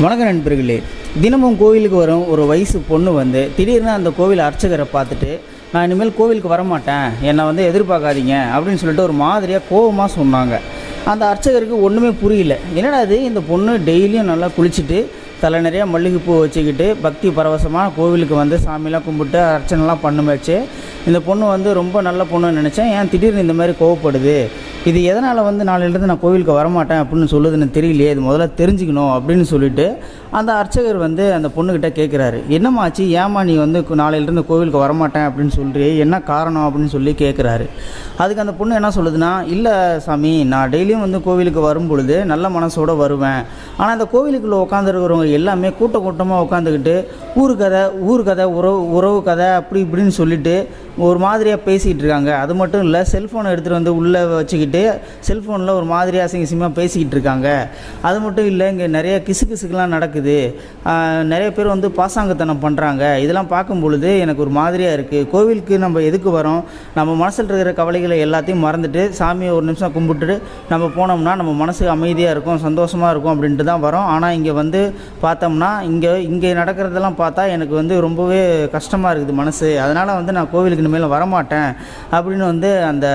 வணக்கம் நண்பர்களே. தினமும் கோவிலுக்கு வரும் ஒரு வயசு பொண்ணு வந்து திடீர்னு அந்த கோவில் அர்ச்சகரை பார்த்துட்டு நான் இனிமேல் கோவிலுக்கு வரமாட்டேன். என்னை வந்து எதிர்பார்க்காதீங்க. அப்படின்னு சொல்லிட்டு ஒரு மாதிரியாக கோபமாக சொன்னாங்க. அந்த அர்ச்சகருக்கு ஒன்றுமே புரியல. என்னடா இது? இந்த பொண்ணு டெய்லியும் நல்லா குளிச்சுட்டு தலை நிறைய மல்லிகைப்பூ வச்சுக்கிட்டு பக்தி பரவசமாக கோவிலுக்கு வந்து சாமிலாம் கும்பிட்டு அர்ச்சனைலாம் பண்ணுமேச்சு. இந்த பொண்ணு வந்து ரொம்ப நல்ல பொண்ணுன்னு நினச்சேன். ஏன் திடீர்னு இந்த மாதிரி கோவப்படுது? இது எதனால் வந்து நாளையிலேருந்து நான் கோவிலுக்கு வரமாட்டேன் அப்படின்னு சொல்லுதுன்னு தெரியலையே. இது முதல்ல தெரிஞ்சுக்கணும் அப்படின்னு சொல்லிட்டு அந்த அர்ச்சகர் வந்து அந்த பொண்ணுக்கிட்ட கேட்குறாரு என்னம்மா ஆச்சு ஏம்மா நீ வந்து நாளையிலேருந்து கோவிலுக்கு வரமாட்டேன் அப்படின்னு சொல்கிறீ என்ன காரணம் அப்படின்னு சொல்லி கேட்குறாரு அதுக்கு அந்த பொண்ணு என்ன சொல்லுதுன்னா இல்லை சாமி நான் டெய்லியும் வந்து கோவிலுக்கு வரும் பொழுது நல்ல மனசோடு வருவேன். ஆனால் அந்த கோவிலுக்குள்ளே உட்காந்துருக்கிறவங்க எல்லாமே கூட்ட கூட்டமாக உட்காந்துக்கிட்டு ஊர் கதை ஊர் கதை உறவு உறவு கதை அப்படி இப்படின்னு சொல்லிட்டு ஒரு மாதிரியாக பேசிக்கிட்டு இருக்காங்க. அது மட்டும் இல்லை செல்ஃபோனை எடுத்துகிட்டு வந்து உள்ளே வச்சுக்கிட்டு செல்ஃபோனில் ஒரு மாதிரியாக அசிங்கசியமாக பேசிக்கிட்டு இருக்காங்க. அது மட்டும் இல்லை இங்கே நிறைய கிசு கிசுக்கெலாம் நடக்குது நிறைய பேர் வந்து பாசாங்கத்தனம் பண்ணுறாங்க இதெல்லாம் பார்க்கும் பொழுது எனக்கு ஒரு மாதிரியாக இருக்குது கோவிலுக்கு நம்ம எதுக்கு வரோம்? நம்ம மனசில் இருக்கிற கவலைகளை எல்லாத்தையும் மறந்துட்டு சாமியை ஒரு நிமிஷம் கும்பிட்டுட்டு நம்ம போனோம்னா நம்ம மனசு அமைதியாக இருக்கும் சந்தோஷமாக இருக்கும் அப்படின்ட்டு தான் வரோம். ஆனால் இங்கே வந்து பார்த்தோம்னா இங்கே இங்கே நடக்கிறதெல்லாம் பார்த்தா எனக்கு வந்து ரொம்பவே கஷ்டமாக இருக்குது மனசு. அதனால் வந்து நான் கோவிலுக்கு இனிமேல் வரமாட்டேன் அப்படின்னு வந்து அந்த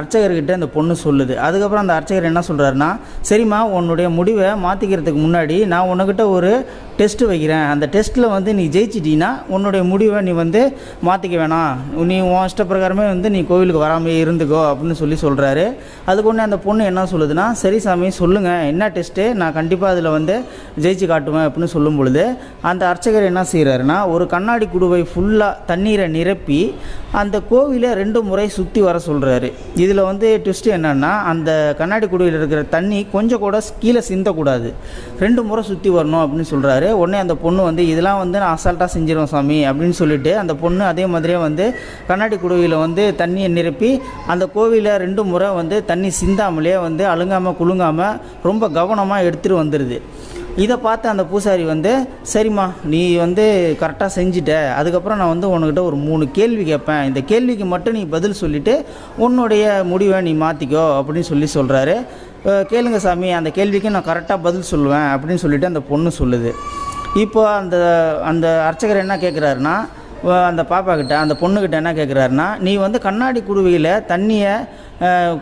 அர்ச்சகர்கிட்ட அந்த பொண்ணு சொல்லுது. அதுக்கப்புறம் அந்த அர்ச்சகர் என்ன சொல்கிறாருன்னா சரிம்மா உன்னுடைய முடிவை மாற்றிக்கிறதுக்கு முன்னாடி நான் உன்கிட்ட ஒரு டெஸ்ட் வைக்கிறேன். அந்த டெஸ்ட்டில் வந்து நீ ஜெயிச்சிட்டீன்னா உன்னுடைய முடிவை நீ வந்து மாற்றிக்க வேணாம். நீ உன் இஷ்ட பிரகாரமே வந்து நீ கோவிலுக்கு வராமல் இருந்துக்கோ அப்படின்னு சொல்லி சொல்கிறாரு அதுக்கு ஒன்று அந்த பொண்ணு என்ன சொல்லுதுன்னா சரி சாமி சொல்லுங்கள் என்ன டெஸ்ட்டு? நான் கண்டிப்பாக அதில் வந்து ஜெயிச்சு காட்டுவேன் அப்படின்னு சொல்லும் பொழுது அந்த அர்ச்சகர் என்ன செய்கிறாருன்னா ஒரு கண்ணாடி குடுவை ஃபுல்லாக தண்ணீரை நிரப்பி அந்த கோவிலை ரெண்டு முறை சுற்றி வர சொல்கிறாரு இதில் வந்து ட்விஸ்ட் என்னென்னா அந்த கண்ணாடி குடியில் இருக்கிற தண்ணி கொஞ்சம் கூட கீழே சிந்தக்கூடாது. ரெண்டு முறை சுற்றி வரணும் அப்படின்னு சொல்கிறாரு உடனே அந்த பொண்ணு வந்து இதெல்லாம் வந்து நான் அசால்ட்டாக செஞ்சிருவேன் சாமி அப்படின்னு சொல்லிட்டு அந்த பொண்ணு அதே மாதிரியே வந்து கண்ணாடி குடுவையில் வந்து தண்ணியை நிரப்பி அந்த கோவிலை ரெண்டு முறை வந்து தண்ணி சிந்தாமலே வந்து அழுங்காமல் குலுங்காமல் ரொம்ப கவனமாக எடுத்துகிட்டு வந்துடுது இதை பார்த்து அந்த பூசாரி வந்து சரிம்மா நீ வந்து கரெக்டாக செஞ்சிட்ட. அதுக்கப்புறம் நான் வந்து உன்கிட்ட ஒரு மூணு கேள்வி கேட்பேன். இந்த கேள்விக்கு மட்டும் நீ பதில் சொல்லிவிட்டு உன்னுடைய முடிவை நீ மாற்றிக்கோ அப்படின்னு சொல்லி சொல்கிறாரு கேளுங்க சாமி அந்த கேள்விக்கு நான் கரெக்டாக பதில் சொல்லுவேன் அப்படின்னு சொல்லிட்டு அந்த பொண்ணு சொல்லுது. இப்போ அந்த அந்த அர்ச்சகர் என்ன கேட்குறாருன்னா அந்த பாப்பா கிட்ட அந்த பொண்ணுக்கிட்ட என்ன கேட்குறாருன்னா நீ வந்து கண்ணாடி குடுவையில் தண்ணியை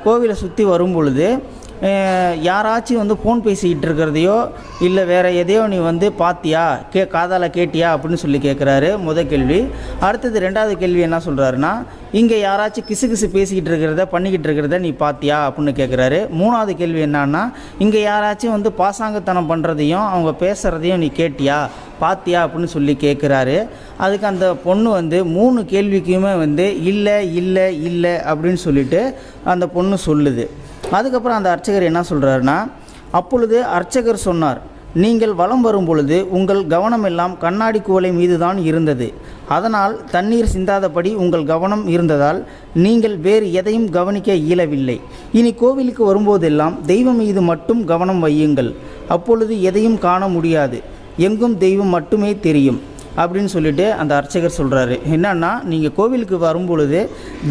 கோவிலை சுற்றி வரும் பொழுது யாராச்சும் வந்து ஃபோன் பேசிக்கிட்டு இருக்கிறதையோ இல்லை வேறு எதையோ நீ வந்து பார்த்தியா கே காதால் கேட்டியா? அப்படின்னு சொல்லி கேட்குறாரு முத கேள்வி. அடுத்தது ரெண்டாவது கேள்வி என்ன சொல்கிறாருன்னா இங்கே யாராச்சும் கிசு கிசு பேசிக்கிட்டு இருக்கிறத பண்ணிக்கிட்டு இருக்கிறத நீ பார்த்தியா அப்படின்னு கேட்குறாரு மூணாவது கேள்வி என்னன்னா இங்கே யாராச்சும் வந்து பாசாங்கத்தனம் பண்ணுறதையும் அவங்க பேசுகிறதையும் நீ கேட்டியா? பாத்தியா? அப்படின்னு சொல்லி கேட்குறாரு அதுக்கு அந்த பொண்ணு வந்து மூணு கேள்விக்குமே வந்து இல்லை இல்லை இல்லை அப்படின்னு சொல்லிட்டு அந்த பொண்ணு சொல்லுது. அதுக்கப்புறம் அந்த அர்ச்சகர் என்ன சொல்கிறாருன்னா அப்பொழுது அர்ச்சகர் சொன்னார் நீங்கள் வலம் வரும் பொழுது உங்கள் கவனமெல்லாம் கண்ணாடி குவளை மீதுதான் இருந்தது. அதனால் தண்ணீர் சிந்தாதபடி உங்கள் கவனம் இருந்ததால் நீங்கள் வேறு எதையும் கவனிக்க இயலவில்லை. இனி கோவிலுக்கு வரும்போதெல்லாம் தெய்வம் மீது மட்டும் கவனம் வையுங்கள். அப்பொழுது எதையும் காண முடியாது. எங்கும் தெய்வம் மட்டுமே தெரியும். அப்படின்னு சொல்லிட்டு அந்த அர்ச்சகர் சொல்கிறாரு என்னன்னா நீங்கள் கோவிலுக்கு வரும்பொழுது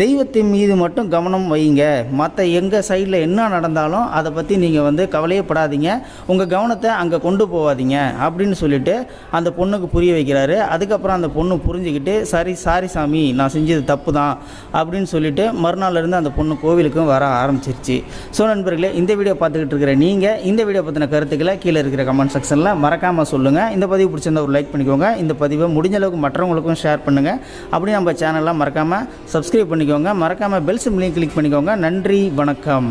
தெய்வத்தின் மீது மட்டும் கவனம் வைங்க மற்ற எங்கள் சைடில் என்ன நடந்தாலும் அதை பற்றி நீங்கள் வந்து கவலையப்படாதீங்க உங்கள் கவனத்தை அங்கே கொண்டு போகாதீங்க அப்படின்னு சொல்லிட்டு அந்த பொண்ணுக்கு புரிய வைக்கிறாரு. அதுக்கப்புறம் அந்த பொண்ணு புரிஞ்சுக்கிட்டு சரி சாரி சாமி நான் செஞ்சது தப்பு தான். அப்படின்னு சொல்லிட்டு மறுநாள்ல இருந்து அந்த பொண்ணு கோவிலுக்கும் வர ஆரம்பிச்சிருச்சு. ஸோ நண்பர்களே இந்த வீடியோ பார்த்துக்கிட்டு இருக்கிற நீங்கள் இந்த வீடியோ பற்றின கருத்துக்களை கீழே இருக்கிற கமெண்ட் செக்ஷனில் மறக்காமல் சொல்லுங்கள் இந்த பதிவு பிடிச்சிருந்தா ஒரு லைக் பண்ணிக்கோங்க. இந்த பதிவு முடிஞ்ச அளவுக்கு மற்றவங்களுக்கும் ஷேர் பண்ணுங்கள் அப்படியே நம்ம சேனல்லாம் மறக்காமல் சப்ஸ்கிரைப் பண்ணிக்கோங்க. மறக்காமல் பெல் சிம்லையும் கிளிக் பண்ணிக்கோங்க. நன்றி வணக்கம்.